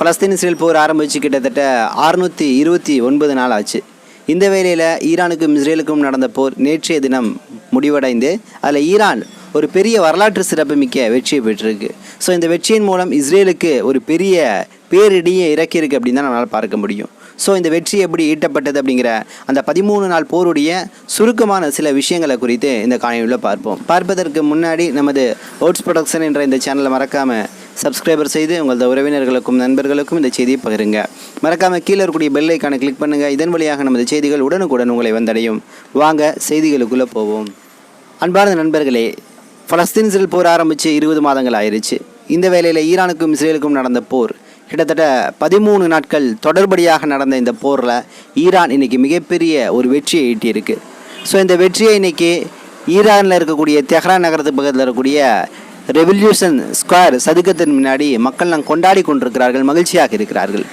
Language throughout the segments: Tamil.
பலஸ்தீன் இஸ்ரேல் போர் ஆரம்பித்து கிட்டத்தட்ட அறுநூற்றி இருபத்தி ஒன்பது நாள் ஆச்சு. இந்த வேளையில் ஈரானுக்கும் இஸ்ரேலுக்கும் நடந்த போர் நேற்றைய தினம் முடிவடைந்து அதில் ஈரான் ஒரு பெரிய வரலாற்று சிறப்புமிக்க வெற்றியை பெற்றிருக்கு. ஸோ இந்த வெற்றியின் மூலம் இஸ்ரேலுக்கு ஒரு பெரிய பேரிடியை இறக்கியிருக்கு அப்படின்னு தான் நம்மளால் பார்க்க முடியும். ஸோ இந்த வெற்றி எப்படி ஈட்டப்பட்டது அப்படிங்கிற அந்த பதிமூணு நாள் போருடைய சுருக்கமான சில விஷயங்களை குறித்து இந்த காணொலியில் பார்ப்போம். பார்ப்பதற்கு முன்னாடி நமது ஓட்ஸ் ப்ரொடக்ஷன் என்ற இந்த சேனலை மறக்காமல் சப்ஸ்கிரைபர் செய்து உங்களது உறவினர்களுக்கும் நண்பர்களுக்கும் இந்த செய்தியை பகிருங்க. மறக்காமல் கீழே இருக்கக்கூடிய பெல் ஐக்கானை கிளிக் பண்ணுங்கள் இதன் வழியாக நமது செய்திகள் உடனுக்குடன் உங்களை வந்தடையும். வாங்க செய்திகளுக்குள்ளே போவோம். அன்பார்ந்த நண்பர்களே பலஸ்தீன் இஸ்ரேல் போர் ஆரம்பித்து இருபது மாதங்கள் ஆயிருச்சு. இந்த வேளையில் ஈரானுக்கும் இஸ்ரேலுக்கும் நடந்த போர் கிட்டத்தட்ட பதிமூணு நாட்கள் தொடர்படியாக நடந்த இந்த போரில் ஈரான் இன்னைக்கு மிகப்பெரிய ஒரு வெற்றியை ஈட்டியிருக்கு. ஸோ இந்த வெற்றியை இன்னைக்கு ஈரானில் இருக்கக்கூடிய தெஹ்ரான் நகரத்துக்கு பக்கத்தில் இருக்கக்கூடிய ரெவல்யூஷன் ஸ்கொயர் சதுக்கத்தின் முன்னாடி மக்கள்லாம் கொண்டாடி கொண்டிருக்கிறார்கள் மகிழ்ச்சியாக இருக்கிறார்கள்.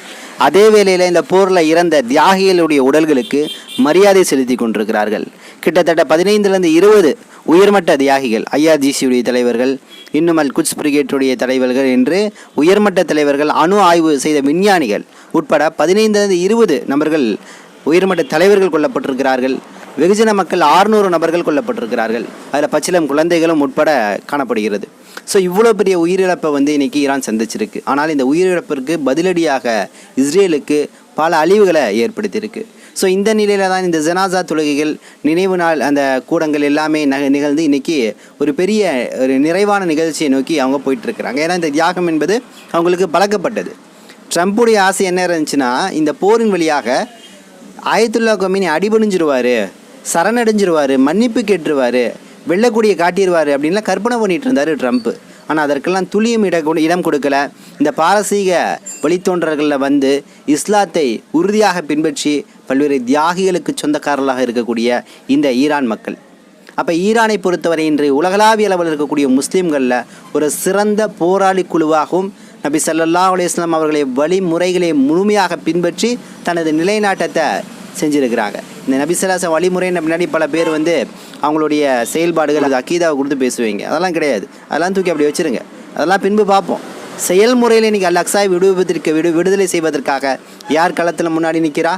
அதே வேளையில் இந்த போரில் இறந்த தியாகிகளுடைய உடல்களுக்கு மரியாதை செலுத்தி கொண்டிருக்கிறார்கள். கிட்டத்தட்ட பதினைந்துலேருந்து இருபது உயர்மட்ட தியாகிகள் ஐஆர்ஜிசியுடைய தலைவர்கள் இன்னும் அல் குட்ஸ் பிரிகேட்டுடைய தலைவர்கள் என்று உயர்மட்ட தலைவர்கள் அணு ஆய்வு செய்த விஞ்ஞானிகள் உட்பட பதினைந்துலேருந்து இருபது நபர்கள் உயர்மட்ட தலைவர்கள் கொல்லப்பட்டிருக்கிறார்கள். வெகுஜன மக்கள் ஆறுநூறு நபர்கள் கொல்லப்பட்டிருக்கிறார்கள். அதில் பச்சிலம் குழந்தைகளும் உட்பட காணப்படுகிறது. ஸோ இவ்வளோ பெரிய உயிரிழப்பை வந்து இன்றைக்கி ஈரான் சந்திச்சிருக்கு. ஆனால் இந்த உயிரிழப்பிற்கு பதிலடியாக இஸ்ரேலுக்கு பல அழிவுகளை ஏற்படுத்தியிருக்கு. ஸோ இந்த நிலையில் தான் இந்த ஜனாசா தொழுகைகள் நினைவு நாள் அந்த கூடங்கள் எல்லாமே நக நிகழ்ந்து இன்னைக்கு ஒரு பெரிய ஒரு நிறைவான நிகழ்ச்சியை நோக்கி அவங்க போயிட்டுருக்குறாங்க. ஏன்னா இந்த தியாகம் என்பது அவங்களுக்கு பழக்கப்பட்டது. ட்ரம்ப்புடைய ஆசை என்ன இருந்துச்சுன்னா இந்த போரின் வழியாக ஆயத்துல்லா கொமினி அடிபணிஞ்சிருவார் சரணடைஞ்சிருவார் மன்னிப்பு கேட்டுருவார் வெள்ளக்கூடியை காட்டிடுவார் அப்படின்லாம் கற்பனை பண்ணிட்டு இருந்தார் ட்ரம்ப் ஆனால் அதற்கெல்லாம் துளியும் இட இடம் கொடுக்கல. இந்த பாரசீக வழித்தோன்றர்களில் வந்து இஸ்லாத்தை உறுதியாக பின்பற்றி பல்வேறு தியாகிகளுக்கு சொந்தக்காரர்களாக இருக்கக்கூடிய இந்த ஈரான் மக்கள். அப்போ ஈரானை பொறுத்தவரை இன்று உலகளாவிய அளவில் இருக்கக்கூடிய முஸ்லீம்களில் ஒரு சிறந்த போராளி குழுவாகவும் நபி ஸல்லல்லாஹு அலைஹி அவர்களை வழிமுறைகளை முழுமையாக பின்பற்றி தனது நிலைநாட்டத்தை செஞ்சுருக்கிறாங்க. இந்த நபிசலாச வழிமுறைன்னு பின்னாடி பல பேர் வந்து அவங்களுடைய செயல்பாடுகள் அது அக்கீதாவை கொடுத்து பேசுவீங்க. அதெல்லாம் கிடையாது. அதெல்லாம் தூக்கி அப்படி வச்சுருங்க. அதெல்லாம் பின்பு பார்ப்போம். செயல்முறையில் இன்றைக்கி அல் அக்ஸாய் விடுவிப்பதற்கு விடு விடுதலை செய்வதற்காக யார் களத்தில் முன்னாடி நிற்கிறா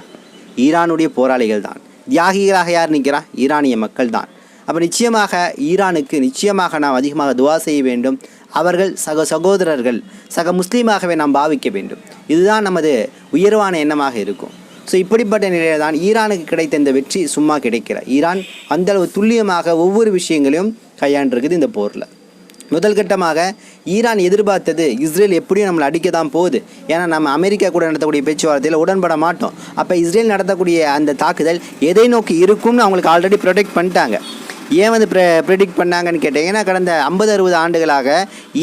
ஈரானுடைய போராளிகள் தான். தியாகிகளாக யார் நிற்கிறா ஈரானிய மக்கள் தான். அப்போ நிச்சயமாக ஈரானுக்கு நிச்சயமாக நாம் அதிகமாக துவா செய்ய வேண்டும். அவர்கள் சக சகோதரர்கள் சக முஸ்லீமாகவே நாம் பாவிக்க வேண்டும். இதுதான் நமது உயர்வான எண்ணமாக இருக்கும். ஸோ இப்படிப்பட்ட நிலையில் தான் ஈரானுக்கு கிடைத்த இந்த வெற்றி சும்மா கிடைக்கல. ஈரான் அந்தளவு துல்லியமாக ஒவ்வொரு விஷயங்களையும் கையாண்டிருக்குது இந்த போரில். முதல் கட்டமாக ஈரான் எதிர்பார்த்தது இஸ்ரேல் எப்படியும் நம்மளை அடிக்க தான் போகுது. ஏன்னா நம்ம அமெரிக்கா கூட நடத்தக்கூடிய பேச்சுவார்த்தையில் உடன்பட மாட்டோம். அப்போ இஸ்ரேல் நடத்தக்கூடிய அந்த தாக்குதல் எதை நோக்கி இருக்கும்னு அவங்களுக்கு ஆல்ரெடி ப்ரொடெக்ட் பண்ணிட்டாங்க. ஏன் வந்து ப்ரெ ப்ரெடிக்ட் பண்ணாங்கன்னு கேட்டேன். ஏன்னா கடந்த ஐம்பது அறுபது ஆண்டுகளாக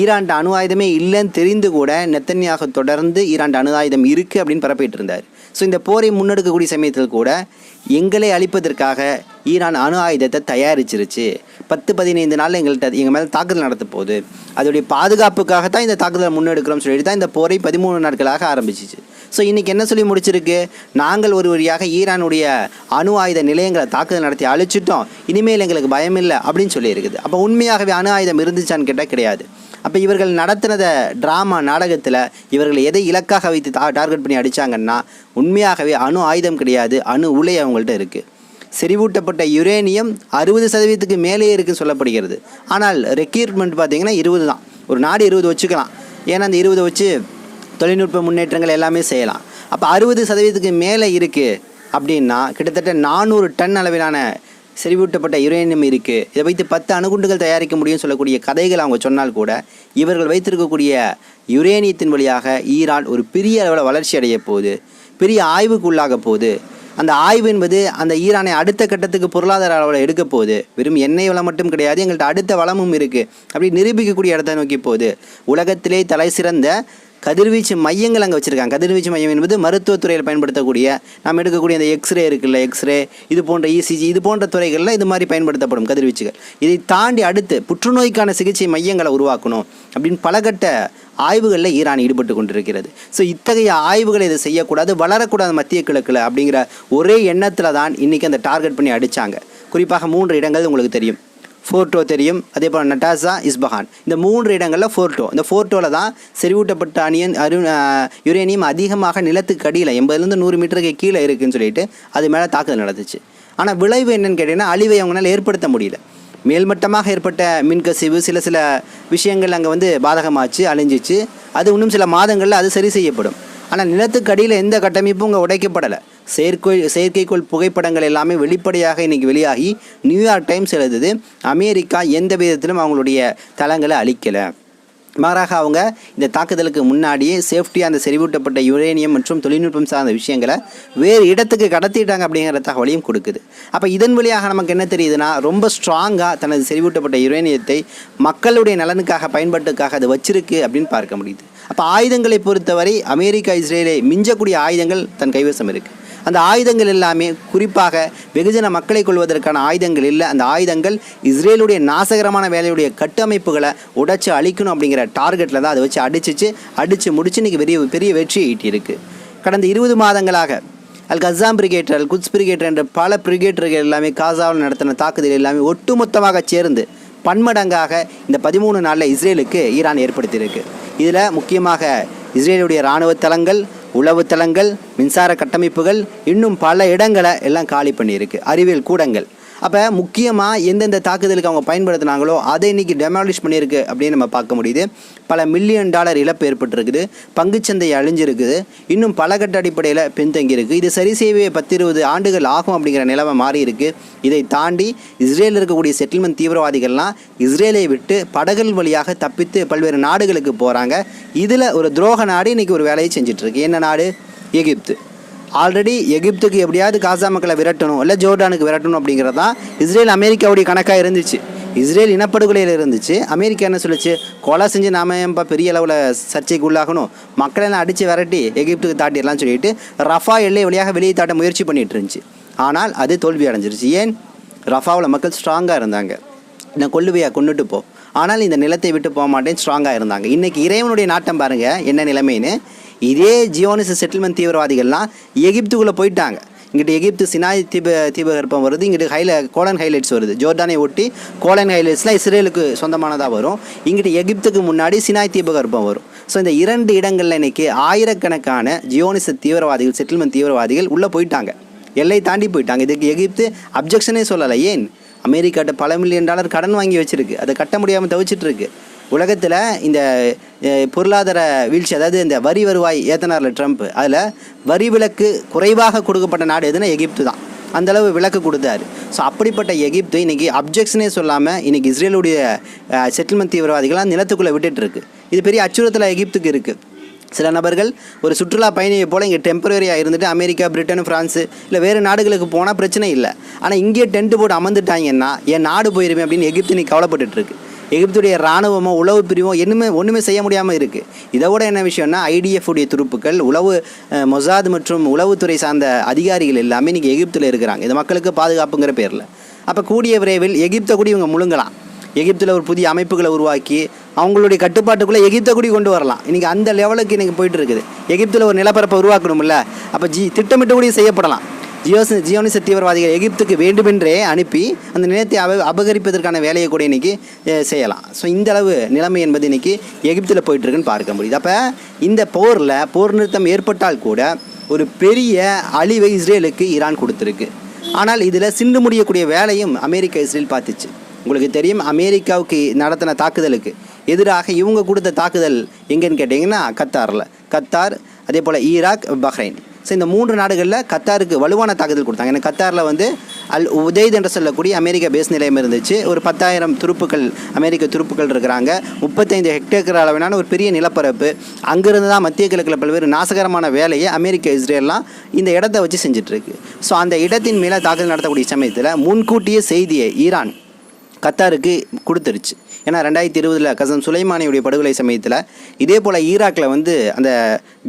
ஈரான்ட்ட அணு ஆயுதமே இல்லைன்னு தெரிந்து கூட நெத்தன்யாக தொடர்ந்து ஈரான்ட்ட அணு ஆயுதம் இருக்குது அப்படின்னு பரப்பிட்டு இருந்தார். ஸோ இந்த போரை முன்னெடுக்கக்கூடிய சமயத்தில் கூட எங்களை அழிப்பதற்காக ஈரான் அணு ஆயுதத்தை தயாரிச்சிருச்சு. பத்து பதினைந்து நாளில் எங்கள்கிட்ட எங்கள் மேலே தாக்குதல் நடத்த போகுது. அதோடைய பாதுகாப்புக்காக தான் இந்த தாக்குதலை முன்னெடுக்கிறோம்னு சொல்லிட்டு தான் இந்த போரை பதிமூணு நாட்களாக ஆரம்பிச்சிச்சு. ஸோ இன்றைக்கி என்ன சொல்லி முடிச்சிருக்கு? நாங்கள் ஒரு வழியாக ஈரானுடைய அணு ஆயுத நிலையங்களை தாக்குதல் நடத்தி அழிச்சிட்டோம். இனிமேல் எங்களுக்கு பயம் இல்லை அப்படின்னு சொல்லியிருக்குது. அப்போ உண்மையாகவே அணு ஆயுதம் இருந்துச்சான்னு கேட்டால் கிடையாது. அப்போ இவர்கள் நடத்தினத ட்ராமா நாடகத்தில் இவர்கள் எதை இலக்காக வைத்து தா டார்கெட் பண்ணி அடித்தாங்கன்னா உண்மையாகவே அணு ஆயுதம் கிடையாது அணு உலை அவங்கள்ட்ட இருக்குது செறிவூட்டப்பட்ட யுரேனியம் அறுபது சதவீதத்துக்கு மேலே இருக்குன்னு சொல்லப்படுகிறது. ஆனால் ரெக்யூர்மெண்ட் பார்த்திங்கன்னா இருபது தான். ஒரு நாடு இருபது வச்சுக்கலாம். ஏன்னா அந்த இருபது வச்சு தொழில்நுட்ப முன்னேற்றங்கள் எல்லாமே செய்யலாம். அப்போ அறுபது சதவீதத்துக்கு மேலே இருக்குது அப்படின்னா கிட்டத்தட்ட நானூறு டன் அளவிலான செறிவூட்டப்பட்ட யுரேனியம் இருக்குது இதை வைத்து பத்து அணுகுண்டுகள் தயாரிக்க முடியும்னு சொல்லக்கூடிய கதைகள் அவங்க சொன்னால் கூட இவர்கள் வைத்திருக்கக்கூடிய யுரேனியத்தின் வழியாக ஈரான் ஒரு பெரிய அளவில் வளர்ச்சி அடைய போகுது பெரிய ஆய்வுக்கு உள்ளாக போகுது. அந்த ஆய்வு என்பது அந்த ஈரானை அடுத்த கட்டத்துக்கு பொருளாதார அளவில் எடுக்க போகுது. வெறும் எண்ணெய் வளம் மட்டும் கிடையாது எங்கள்கிட்ட அடுத்த வளமும் இருக்குது அப்படி நிரூபிக்கக்கூடிய இடத்தை நோக்கி போகுது. உலகத்திலே தலை சிறந்த கதிர்வீச்சு மையங்கள் அங்கே வச்சுருக்காங்க. கதிர்வீச்சு மையம் என்பது மருத்துவத்துறையில் பயன்படுத்தக்கூடிய நாம் எடுக்கக்கூடிய அந்த எக்ஸ்ரே இருக்குல்ல எக்ஸ்ரே இது போன்ற இசிஜி இது போன்ற துறைகளில் இது மாதிரி பயன்படுத்தப்படும் கதிர்வீச்சுகள். இதை தாண்டி அடுத்து புற்றுநோய்க்கான சிகிச்சை மையங்களை உருவாக்கணும் அப்படின்னு பலகட்ட ஆய்வுகளில் ஈரான் ஈடுபட்டு கொண்டிருக்கிறது. ஸோ இத்தகைய ஆய்வுகளை இதை செய்யக்கூடாது வளரக்கூடாது மத்திய கிழக்கில் அப்படிங்கிற ஒரே எண்ணத்தில் தான் இன்றைக்கி அந்த டார்கெட் பண்ணி அடித்தாங்க குறிப்பாக மூன்று இடங்கள் உங்களுக்கு தெரியும். ஃபோர்டோ தெரியும். அதே போல் நட்டாசா இஸ்பஹான் இந்த மூன்று இடங்களில் ஃபோர்டோ இந்த ஃபோர்டோவில் தான் செறிவூட்டப்பட்ட அணியன் அரு யுரேனியம் அதிகமாக நிலத்துக்கு அடியில் எண்பதுலேருந்து நூறு மீட்டருக்கு கீழே இருக்குன்னு சொல்லிட்டு அது மேலே தாக்குதல் நடந்துச்சு. ஆனால் விளைவு என்னன்னு கேட்டிங்கன்னா அழிவை அவங்களால ஏற்படுத்த முடியல. மேல்மட்டமாக ஏற்பட்ட மின்கசிவு சில சில விஷயங்கள் அங்கே வந்து பாதகமாச்சு அழிஞ்சிச்சு. அது இன்னும் சில மாதங்களில் அது சரி செய்யப்படும். ஆனால் நிலத்துக்கு அடியில் எந்த கட்டமைப்பும் இங்கே உடைக்கப்படலை. செயற்கை செயற்கைக்கோள் புகைப்படங்கள் எல்லாமே வெளிப்படையாக இன்றைக்கி வெளியாகி நியூயார்க் டைம்ஸ் எழுதுது அமெரிக்கா எந்த விதத்திலும் அவங்களுடைய தளங்களை அழிக்கலை. மாறாக அவங்க இந்த தாக்குதலுக்கு முன்னாடியே சேஃப்டியாக அந்த செறிவூட்டப்பட்ட யுரேனியம் மற்றும் தொழில்நுட்பம் சார்ந்த விஷயங்களை வேறு இடத்துக்கு கடத்திட்டாங்க அப்படிங்கிற தகவலையும் கொடுக்குது. அப்போ இதன் வழியாக நமக்கு என்ன தெரியுதுன்னா ரொம்ப ஸ்ட்ராங்காக தனது செறிவூட்டப்பட்ட யுரேனியத்தை மக்களுடைய நலனுக்காக பயன்பாட்டுக்காக அது வச்சிருக்கு அப்படின்னு பார்க்க முடியுது. அப்போ ஆயுதங்களை பொறுத்தவரை அமெரிக்கா இஸ்ரேலை மிஞ்சக்கூடிய ஆயுதங்கள் தன் கைவசம் இருக்குது அந்த ஆயுதங்கள் எல்லாமே குறிப்பாக வெகுஜன மக்களை கொள்வதற்கான ஆயுதங்கள் இல்லை. அந்த ஆயுதங்கள் இஸ்ரேலுடைய நாசகரமான வேலையுடைய கட்டமைப்புகளை உடைச்சு அழிக்கணும் அப்படிங்கிற டார்கெட்டில் தான் அதை வச்சு அடிச்சிச்சு அடித்து முடிச்சு இன்றைக்கி பெரிய பெரிய வெற்றியை ஈட்டியிருக்கு. கடந்த இருபது மாதங்களாக Al Qassam brigade Al Quds brigade என்ற பல பிரிகேட்டர்கள் எல்லாமே காசாவில் நடத்தின தாக்குதல் எல்லாமே ஒட்டுமொத்தமாக சேர்ந்து பன்மடங்காக இந்த பதிமூணு நாளில் இஸ்ரேலுக்கு ஈரான் ஏற்படுத்தியிருக்கு. இதில் முக்கியமாக இஸ்ரேலுடைய இராணுவ தளங்கள் உளவு தளங்கள் மின்சார கட்டமைப்புகள் இன்னும் பல இடங்களை எல்லாம் காலி பண்ணியிருக்கு. அறிவியல் கூடங்கள். அப்போ முக்கியமாக எந்தெந்த தாக்குதலுக்கு அவங்க பயன்படுத்தினாங்களோ அதை இன்றைக்கி டெமாலிஷ் பண்ணியிருக்கு அப்படின்னு நம்ம பார்க்க முடியுது. பல மில்லியன் டாலர் இழப்பு ஏற்பட்டிருக்குது. பங்குச்சந்தை அழிஞ்சிருக்குது. இன்னும் பல கட்ட அடிப்படையில் பின்தங்கியிருக்கு. இது சரி செய்யவே பத்து இருபது ஆண்டுகள் ஆகும் அப்படிங்கிற நிலைமை மாறி இருக்கு இதை தாண்டி இஸ்ரேலில் இருக்கக்கூடிய செட்டில்மெண்ட் தீவிரவாதிகள்லாம் இஸ்ரேலை விட்டு படகுகள் வழியாக தப்பித்து பல்வேறு நாடுகளுக்கு போகிறாங்க இதில் ஒரு துரோக நாடு இன்றைக்கி ஒரு வேலையை செஞ்சிட்ருக்கு என்ன நாடு? எகிப்து. ஆல்ரெடி எகிப்துக்கு எப்படியாவது காசா மக்களை விரட்டணும் இல்லை ஜோர்டானுக்கு விரட்டணும் அப்படிங்கிறது தான் இஸ்ரேல் அமெரிக்காவுடைய கணக்காக இருந்துச்சு. இஸ்ரேல் இனப்படுகொலையில் இருந்துச்சு. அமெரிக்கா என்ன சொல்லிச்சு? கொலை செஞ்சு நாம ஏன்பா பெரிய அளவில் சர்ச்சைக்கு உள்ளாகணும்? மக்களெல்லாம் அடித்து விரட்டி எகிப்துக்கு தாட்டிடலாம் சொல்லிட்டு ரஃபா எல்லை வழியாக வெளியே தாட்ட முயற்சி பண்ணிட்டு இருந்துச்சு. ஆனால் அது தோல்வி அடைஞ்சிருச்சு. ஏன்? ரஃபாவில் மக்கள் ஸ்ட்ராங்காக இருந்தாங்க. நான் கொல்லுவையா கொண்டுட்டு போ. ஆனால் இந்த நிலத்தை விட்டு போக மாட்டேன் ஸ்ட்ராங்காக இருந்தாங்க. இன்றைக்கி இறைவனுடைய நாட்டம் பாருங்கள் என்ன நிலைமைன்னு? இதே ஜியோனிச செட்டில்மெண்ட் தீவிரவாதிகள்லாம் எகிப்துக்குள்ளே போயிட்டாங்க. இங்கிட்டு எகிப்து சினாய் தீப தீபகற்பம் வருது இங்கிட்டு ஹைல கோலன் ஹைலைட்ஸ் வருது. ஜோர்டானை ஒட்டி கோலன் ஹைலைட்ஸ்லாம் இஸ்ரேலுக்கு சொந்தமானதாக வரும். இங்கிட்டு எகிப்துக்கு முன்னாடி சினாய் தீபகற்பம் வரும். ஸோ இந்த இரண்டு இடங்களில் இன்றைக்கி ஆயிரக்கணக்கான ஜியோனிச தீவிரவாதிகள் செட்டில்மெண்ட் தீவிரவாதிகள் உள்ளே போயிட்டாங்க. எல்லை தாண்டி போயிட்டாங்க. இதுக்கு எகிப்து அப்ஜெக்ஷனே சொல்லலை. ஏன்? அமெரிக்காட்ட பல மில்லியன் டாலர் கடன் வாங்கி வச்சுருக்கு. அதை கட்ட முடியாமல் தவிச்சிட்டு இருக்கு. உலகத்தில் இந்த பொருளாதார வீழ்ச்சி அதாவது இந்த வரி வருவாய் ஏத்தனார்ல ட்ரம்ப் அதில் வரி விலக்கு குறைவாக கொடுக்கப்பட்ட நாடு எதுனா எகிப்து தான். அந்தளவு விளக்கு விலக்கு கொடுத்தாரு. ஸோ அப்படிப்பட்ட எகிப்து இன்றைக்கி அப்ஜெக்ஷனே சொல்லாமல் இன்றைக்கி இஸ்ரேலுடைய செட்டில்மெண்ட் தீவிரவாதிகளாக நிலத்துக்குள்ளே விட்டுட்டுருக்கு. இது பெரிய அச்சுறுத்தலாக எகிப்துக்கு இருக்குது சில நபர்கள் ஒரு சுற்றுலா பயணியை போல் இங்கே டெம்பரரியாக இருந்துட்டு அமெரிக்கா பிரிட்டன் ஃப்ரான்ஸு இல்லை வேறு நாடுகளுக்கு போனால் பிரச்சனை இல்லை. ஆனால் இங்கேயே டென்ட் போட்டு அமர்ந்துட்டாங்கன்னா என் நாடு போயிருமே அப்படின்னு எகிப்து நீ கவலைப்பட்டுருக்கு எகிப்துடைய இராணுவமோ உளவு பிரிவோ என்னமே ஒன்றுமே செய்ய முடியாமல் இருக்குது இதை விட என்ன விஷயம்னா ஐடிஎஃப் உடைய துருப்புக்கள் உளவு மொசாத் மற்றும் உளவுத்துறை சார்ந்த அதிகாரிகள் எல்லாமே இன்றைக்கி எகிப்தில் இருக்கிறாங்க. இது மக்களுக்கு பாதுகாப்புங்கிற பேரில். அப்போ கூடிய விரைவில் எகிப்தை கூட இவங்க முழுங்கலாம். எகிப்தில் ஒரு புதிய அமைப்புகளை உருவாக்கி அவங்களுடைய கட்டுப்பாட்டுக்குள்ளே எகிப்தை கூடி கொண்டு வரலாம். இன்றைக்கி அந்த லெவலுக்கு இன்றைக்கி போயிட்டு இருக்குது. எகிப்தில் ஒரு நிலப்பரப்பை உருவாக்கணும்ல. அப்போ ஜி திட்டமிட்டு செய்யப்படலாம். ஜியோஸ் ஜியோனிச தீவிரவாதிகள் எகிப்துக்கு வேண்டுமென்றே அனுப்பி அந்த நிலத்தை அப அபகரிப்பதற்கான வேலையை கூட இன்றைக்கி செய்யலாம். ஸோ இந்த அளவு நிலைமை என்பது இன்றைக்கி எகிப்தில் போயிட்டுருக்குன்னு பார்க்க முடியுது. அப்போ இந்த போரில் போர் நிறுத்தம் ஏற்பட்டால் கூட ஒரு பெரிய அழிவை இஸ்ரேலுக்கு ஈரான் கொடுத்துருக்கு. ஆனால் இதில் சிண்டு முடியக்கூடிய வேலையும் அமெரிக்கா இஸ்ரேல் பார்த்துச்சு. உங்களுக்கு தெரியும் அமெரிக்காவுக்கு நடத்தின தாக்குதலுக்கு எதிராக இவங்க கொடுத்த தாக்குதல் எங்கேன்னு கேட்டிங்கன்னா கத்தாரில். கத்தார் அதே போல் ஈராக் பஹ்ரைன். ஸோ இந்த மூன்று நாடுகளில் கத்தாருக்கு வலுவான தாக்குதல் கொடுத்தாங்க. ஏன்னா கத்தாரில் வந்து அல் உதைத் என்று சொல்லக்கூடிய அமெரிக்க பேஸ் நிலையம் இருந்துச்சு. ஒரு பத்தாயிரம் துருப்புக்கள் அமெரிக்க துருப்புக்கள் இருக்கிறாங்க. முப்பத்தைந்து ஹெக்டேக்கர் அளவிலான ஒரு பெரிய நிலப்பரப்பு. அங்கிருந்து தான் மத்திய கிழக்கில் பல்வேறு நாசகரமான வேலையை அமெரிக்க இஸ்ரேல்லாம் இந்த இடத்த வச்சு செஞ்சிட்ருக்கு. ஸோ அந்த இடத்தின் மேலே தாக்குதல் நடத்தக்கூடிய சமயத்தில் முன்கூட்டிய செய்தியை ஈரான் கத்தாருக்கு கொடுத்துருச்சு. ஏன்னா ரெண்டாயிரத்தி இருபதில் கசம் சுலைமானியுடைய படுகொலை சமயத்தில் இதே போல் ஈராக்கில் வந்து அந்த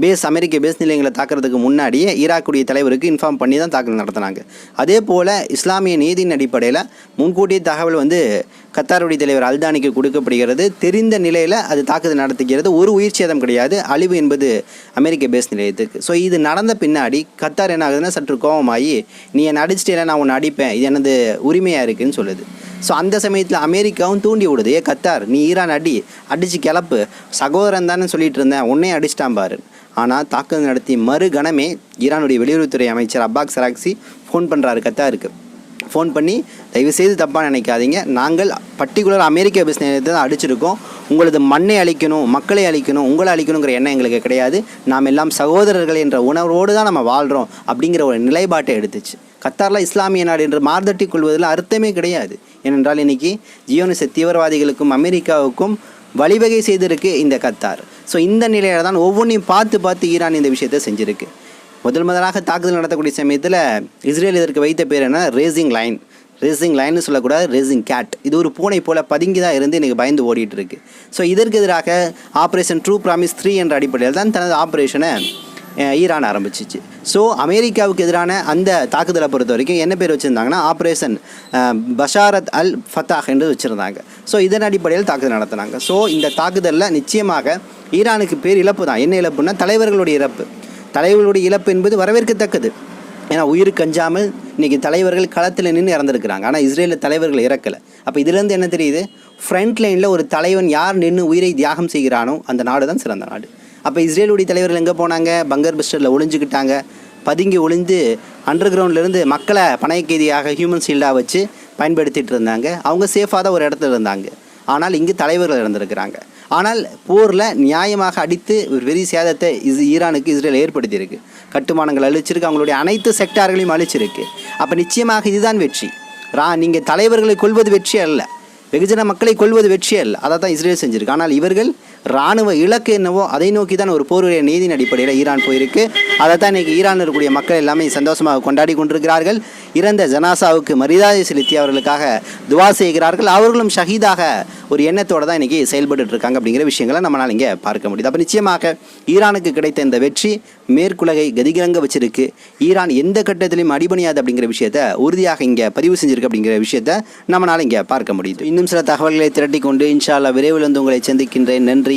பேஸ் அமெரிக்க பேஸ் நிலையங்களை தாக்குறதுக்கு முன்னாடியே ஈராக்குடைய தலைவருக்கு இன்ஃபார்ம் பண்ணி தான் தாக்குதல் நடத்தினாங்க. அதே போல் இஸ்லாமிய நீதியின் அடிப்படையில் முன்கூட்டிய தகவல் வந்து கத்தாருடைய தலைவர் அல்தானிக்கு கொடுக்கப்படுகிறது. தெரிந்த நிலையில் அது தாக்குதல் நடத்துகிறது. ஒரு உயிர் சேதம் கிடையாது. அழிவு என்பது அமெரிக்க பேஸ் நிலையத்துக்கு. ஸோ இது நடந்த பின்னாடி கத்தார் என்ன ஆகுதுன்னா சற்று கோபமாகி நீ என்னை அடிச்சிட்டே நான் உன்னை அடிப்பேன். இது எனது உரிமையாக இருக்குதுன்னு சொல்லுது. ஸோ அந்த சமயத்தில் அமெரிக்காவும் தூண்டி விடுது. ஏ கத்தார் நீ ஈரான் அடி அடித்து கிளப்பு. சகோதரன் தானே சொல்லிட்டு இருந்தேன். உன்னே அடிச்சிட்டான் பாரு. ஆனால் தாக்குதல் நடத்தி மறுகணமே ஈரானுடைய வெளியுறவுத்துறை அமைச்சர் அப்பாக் சராக்சி ஃபோன் பண்ணுறாரு கத்தாருக்கு. ஃபோன் பண்ணி தயவுசெய்து தப்பாக நினைக்காதீங்க. நாங்கள் பர்டிகுலர் அமெரிக்க பேஸ் நிலையத்தை தான் அடிச்சிருக்கோம். உங்களது மண்ணை அழிக்கணும் மக்களை அழிக்கணும் உங்களை அழிக்கணுங்கிற எண்ணம் எங்களுக்கு கிடையாது. நாம் எல்லாம் சகோதரர்கள் என்ற உணர்வோடு தான் நம்ம வாழ்கிறோம் அப்படிங்கிற ஒரு நிலைப்பாட்டை எடுத்துச்சு. கத்தாரில் இஸ்லாமிய நாடு என்று மார்தட்டி கொள்வதில் அர்த்தமே கிடையாது. ஏனென்றால் இன்னைக்கு ஜியோனிச தீவிரவாதிகளுக்கும் அமெரிக்காவுக்கும் வழிவகை செய்திருக்கு இந்த கத்தார். ஸோ இந்த நிலையில் தான் ஒவ்வொன்றையும் பார்த்து பார்த்து ஈரான் இந்த விஷயத்தை செஞ்சுருக்கு. முதல் முதலாக தாக்குதல் நடத்தக்கூடிய சமயத்தில் இஸ்ரேல் இதற்கு வைத்த பேர் என்ன? ரேசிங் லைன் ரேசிங் லைன்னு சொல்லக்கூடாது ரேசிங் கேட் இது ஒரு பூனை போல பதுங்கி தான் இருந்து எனக்கு பயந்து ஓடிட்டு இருக்கு. ஸோ இதற்கு எதிராக ஆப்ரேஷன் ட்ரூ ப்ராமிஸ் த்ரீ என்ற அடிப்படையில் தான் தனது ஆப்ரேஷனை ஈரான் ஆரம்பிச்சிச்சு. ஸோ அமெரிக்காவுக்கு எதிரான அந்த தாக்குதலை பொறுத்த வரைக்கும் என்ன பேர் வச்சுருந்தாங்கன்னா ஆப்ரேஷன் பஷாரத் அல் ஃபத்தாஹ் என்று வச்சுருந்தாங்க. ஸோ இதன் அடிப்படையில் தாக்குதல் நடத்தினாங்க. ஸோ இந்த தாக்குதலில் நிச்சயமாக ஈரானுக்கு பேர் இழப்பு தான் என்ன இழப்புன்னா தலைவர்களுடைய இழப்பு தலைவர்களுடைய இழப்பு என்பது வரவேற்கத்தக்கது. ஏன்னா உயிருக்கு அஞ்சாமல் இன்றைக்கி தலைவர்கள் களத்தில் நின்று இறந்துருக்கிறாங்க. ஆனால் இஸ்ரேலில் தலைவர்கள் இறக்கலை. அப்போ இதுலேருந்து என்ன தெரியுது? ஃப்ரண்ட் லைனில் ஒரு தலைவன் யார் நின்று உயிரை தியாகம் செய்கிறானோ அந்த நாடு தான் சிறந்த நாடு. அப்போ இஸ்ரேலுடைய தலைவர்கள் எங்கே போனாங்க? பங்கர் பிஸ்டரில் ஒளிஞ்சுக்கிட்டாங்க பதுங்கி ஒளிந்து அண்டர் கிரவுண்ட்லேருந்து மக்களை பணைய கைதியாக ஹியூமன் ஷீல்டாக வச்சு பயன்படுத்திகிட்டு இருந்தாங்க. அவங்க சேஃபாக தான் ஒரு இடத்துல இருந்தாங்க. ஆனால் இங்கு தலைவர்கள் இறந்துருக்கிறாங்க. ஆனால் போரில் நியாயமாக அடித்து ஒரு பெரிய சேதத்தை இது ஈரானுக்கு இஸ்ரேல் ஏற்படுத்தியிருக்கு. கட்டுமானங்கள் அழிச்சிருக்கு அவங்களுடைய அனைத்து செக்டார்களையும் அழிச்சிருக்கு. அப்போ நிச்சயமாக இதுதான் வெற்றி. ரா நீங்கள் தலைவர்களை கொள்வது வெற்றி அல்ல வெகுஜன மக்களை கொள்வது வெற்றி அல்ல அதை தான் இஸ்ரேல் செஞ்சிருக்கு. ஆனால் இவர்கள் ராணுவ இலக்கு என்னவோ அதை நோக்கி தான் ஒரு போருடைய நீதியின் அடிப்படையில் ஈரான் போயிருக்கு. அதை தான் இன்றைக்கி ஈரானில் இருக்கக்கூடிய மக்கள் எல்லாமே சந்தோஷமாக கொண்டாடி கொண்டிருக்கிறார்கள். இறந்த ஜனாசாவுக்கு மரியாதை செலுத்தி அவர்களுக்காக துவா செய்கிறார்கள். அவர்களும் ஷஹீதாக ஒரு எண்ணத்தோடு தான் இன்றைக்கி செயல்பட்டு இருக்காங்க அப்படிங்கிற விஷயங்களை நம்மளால் இங்கே பார்க்க முடியுது. அப்போ நிச்சயமாக ஈரானுக்கு கிடைத்த இந்த வெற்றி மேற்குலகை கதிகிரங்க வச்சிருக்கு. ஈரான் எந்த கட்டத்திலையும் அடிபணியாது அப்படிங்கிற விஷயத்த உறுதியாக இங்கே பதிவு செஞ்சிருக்கு அப்படிங்கிற விஷயத்த நம்மளால் இங்கே பார்க்க முடியுது. இன்னும் சில தகவல்களை திரட்டி கொண்டு இன்ஷால்லா விரைவில் வந்து உங்களை சந்திக்கின்றேன். நன்றி.